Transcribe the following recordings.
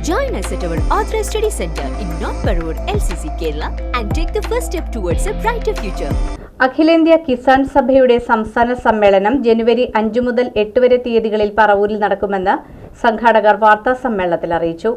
Join us at our Authorized Study Center in North Parur, LCC, Kerala, and take the first step towards a brighter future. അഖിലേന്ത്യാ കിസാൻ സഭയുടെ സംസ്ഥാന സമ്മേളനം ജനുവരി അഞ്ചു മുതൽ എട്ട് വരെ തീയതികളിൽ പറവൂരിൽ നടക്കുമെന്ന് സംഘാടകർ വാർത്താ സമ്മേളനത്തിൽ അറിയിച്ചു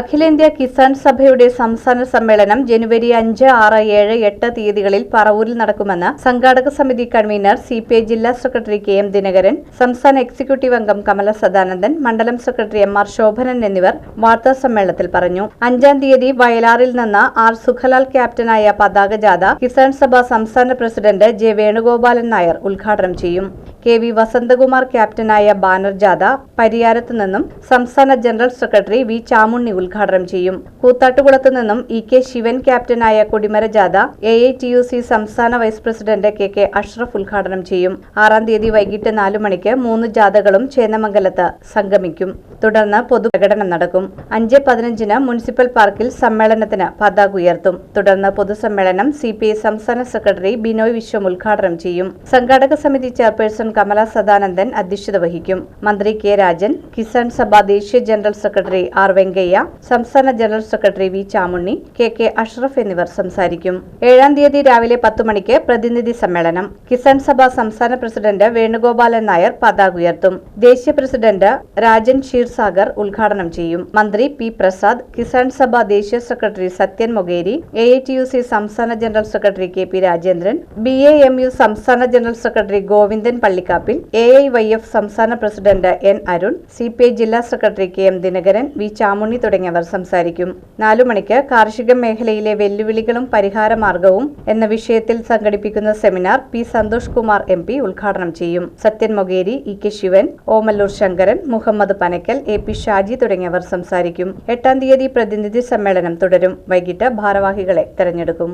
അഖിലേന്ത്യാ കിസാൻ സഭയുടെ സംസ്ഥാന സമ്മേളനം ജനുവരി അഞ്ച് ആറ് ഏഴ് എട്ട് തീയതികളിൽ പറവൂരിൽ നടക്കുമെന്ന് സംഘാടക സമിതി കൺവീനർ സി പി ഐ ജില്ലാ സെക്രട്ടറി കെ എം ദിനകരൻ സംസ്ഥാന എക്സിക്യൂട്ടീവ് അംഗം കമല സദാനന്ദൻ മണ്ഡലം സെക്രട്ടറി എം ആർ ശോഭനൻ എന്നിവർ വാർത്താ സമ്മേളനത്തിൽ പറഞ്ഞു. അഞ്ചാം തീയതി വയലാറിൽ നിന്ന് ആർ സുഖലാൽ ക്യാപ്റ്റനായ പതാക ജാഥ കിസാൻ സഭ സംസ്ഥാന പ്രസിഡന്റ് ജെ വേണുഗോപാലൻ നായർ ഉദ്ഘാടനം ചെയ്യും. കെ വി വസന്തകുമാർ ക്യാപ്റ്റനായ ബാനർ ജാഥ പരിയാരത്ത് നിന്നും സംസ്ഥാന ജനറൽ സെക്രട്ടറി വി ചാമുണ്ണി ഉദ്ഘാടനം ചെയ്യും. കൂത്താട്ടുകുളത്ത് നിന്നും ഇ കെ ശിവൻ ക്യാപ്റ്റനായ കൊടിമര ജാഥ A I T U C സംസ്ഥാന vice president K K Ashraf ഉദ്ഘാടനം ചെയ്യും. ആറാം തീയതി വൈകിട്ട് നാലു മണിക്ക് മൂന്ന് ജാഥകളും ചേന്നമംഗലത്ത് സംഗമിക്കും. തുടർന്ന് പൊതുപ്രകടനം നടക്കും. അഞ്ച് പതിനഞ്ചിന് മുനിസിപ്പൽ പാർക്കിൽ സമ്മേളനത്തിന് പതാക ഉയർത്തും. തുടർന്ന് പൊതുസമ്മേളനം സി പി ഐ സംസ്ഥാന സെക്രട്ടറി ബിനോയ് വിശ്വം ഉദ്ഘാടനം ചെയ്യും. സംഘാടക സമിതി ചെയർപേഴ്സൺ കമല സദാനന്ദൻ അധ്യക്ഷത വഹിക്കും. മന്ത്രി കെ രാജൻ കിസാൻ സഭ ദേശീയ ജനറൽ സെക്രട്ടറി ആർ വെങ്കയ്യ സംസ്ഥാന general secretary V Chamunni K K Ashraf എന്നിവർ സംസാരിക്കും. ഏഴാം തീയതി രാവിലെ പത്തു മണിക്ക് പ്രതിനിധി സമ്മേളനം. കിസാൻ സഭ സംസ്ഥാന പ്രസിഡന്റ് വേണുഗോപാലൻ നായർ പതാക ഉയർത്തും. ദേശീയ പ്രസിഡന്റ് രാജൻ ക്ഷീർസാഗർ ഉദ്ഘാടനം ചെയ്യും. മന്ത്രി പി പ്രസാദ് കിസാൻ സഭ ദേശീയ secretary Sathyan Mokeri A I T U C സംസ്ഥാന general secretary K P Rajendran B A M U സംസ്ഥാന general secretary Govindan Pallikkappil A I Y F സംസ്ഥാന president N Arun C P I ജില്ലാ secretary K M Dinakaran V Chamunni തുടങ്ങിയവർ സംസാരിക്കും. നാലു മണിക്ക് കാർഷിക മേഖലയിലെ വെല്ലുവിളികളും പരിഹാര മാർഗവും എന്ന വിഷയത്തിൽ സംഘടിപ്പിക്കുന്ന seminar P Santhosh Kumar M P ഉദ്ഘാടനം ചെയ്യും. Sathyan Mokeri E K Sivan Omallur Sankaran Muhammad Panakkal A P Shaji തുടങ്ങിയവർ സംസാരിക്കും. എട്ടാം തീയതി പ്രതിനിധി സമ്മേളനം തുടരും. വൈകിട്ട് ഭാരവാഹികളെ തെരഞ്ഞെടുക്കും.